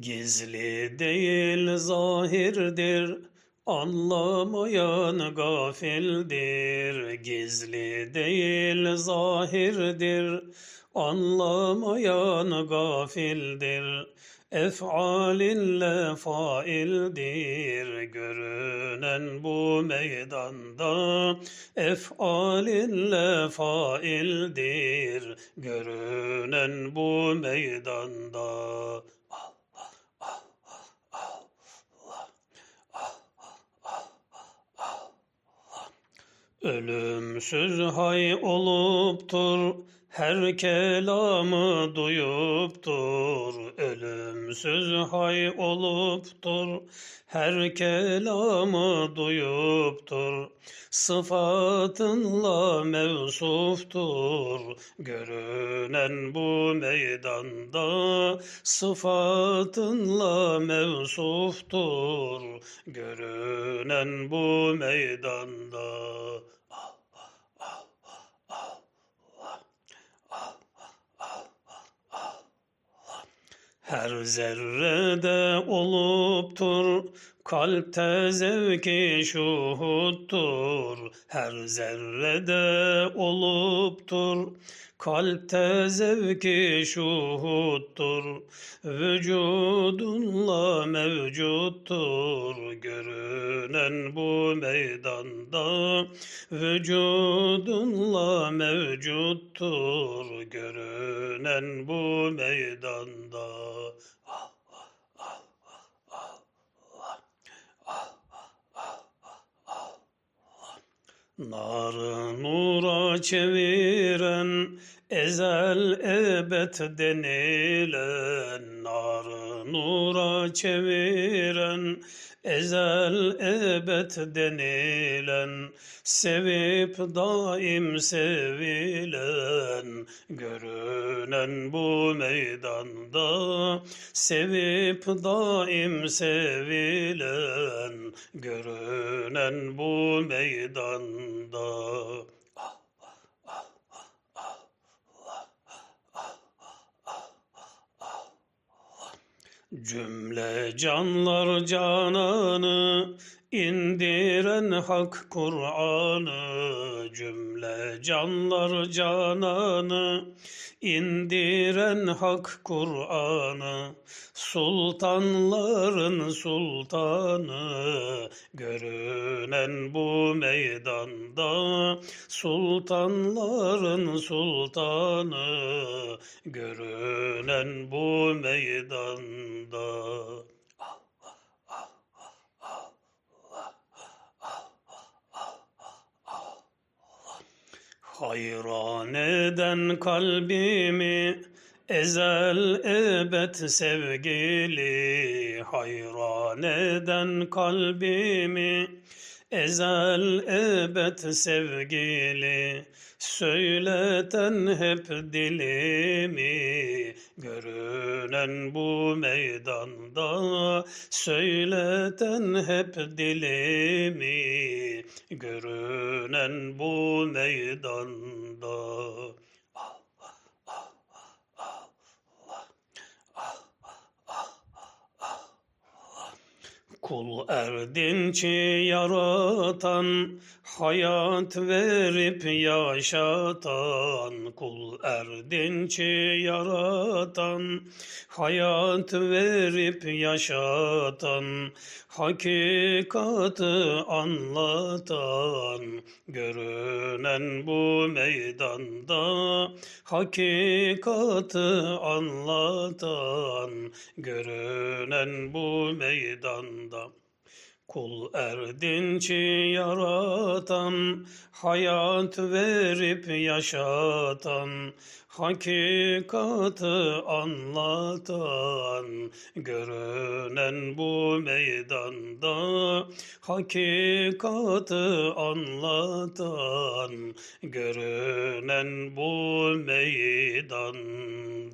Gizli değil zahirdir, anlamayan gafildir. Gizli değil zahirdir, anlamayan gafildir. Ef'alinle faildir, görünen bu meydanda. Ef'alinle faildir, görünen bu meydanda. Ölümsüz hay oluptur, her kelamı duyuptur. Ölümsüz hay oluptur, her kelamı duyuptur. Sıfatınla mevsuftur, görünen bu meydanda. Sıfatınla mevsuftur, görünen bu meydanda. Her zerrede oluptur, kalpte zevki şuhuttur. Her zerrede oluptur, kalpte zevki şuhuttur. Vücudunla mevcuttur, görünen bu meydanda. Vücudunla mevcuttur, görünen bu meydanda. Narı nura çeviren ezel ebed denilen Narı nura çeviren ezel ebed denilen Sevip daim sevilen Görünen bu meydanda Sevip daim sevilen Görünen bu meydanda Cümle canlar cananı indiren hak Kur'an'ı cümle canlar cananı. İndiren hak Kur'an'ı sultanların sultanı. Görünen bu meydanda sultanların sultanı. Görünen bu meydanda Hayran eden kalbimi ezel ebed sevgili Hayran eden kalbimi ezel ebed sevgili Söyleten hep dilimi. Görünen bu meydanda Söyleten hep dilimi. Görünen bu meydanda Kul erdinçi yaratan, hayat verip yaşatan. Kul erdinçi yaratan, hayat verip yaşatan. Hakikatı anlatan, görünen bu meydanda. Hakikatı anlatan, görünen bu meydanda. Kul erdinçi yaratan, hayat verip yaşatan, hakikatı anlatan, görünen bu meydanda, hakikatı anlatan, görünen bu meydanda.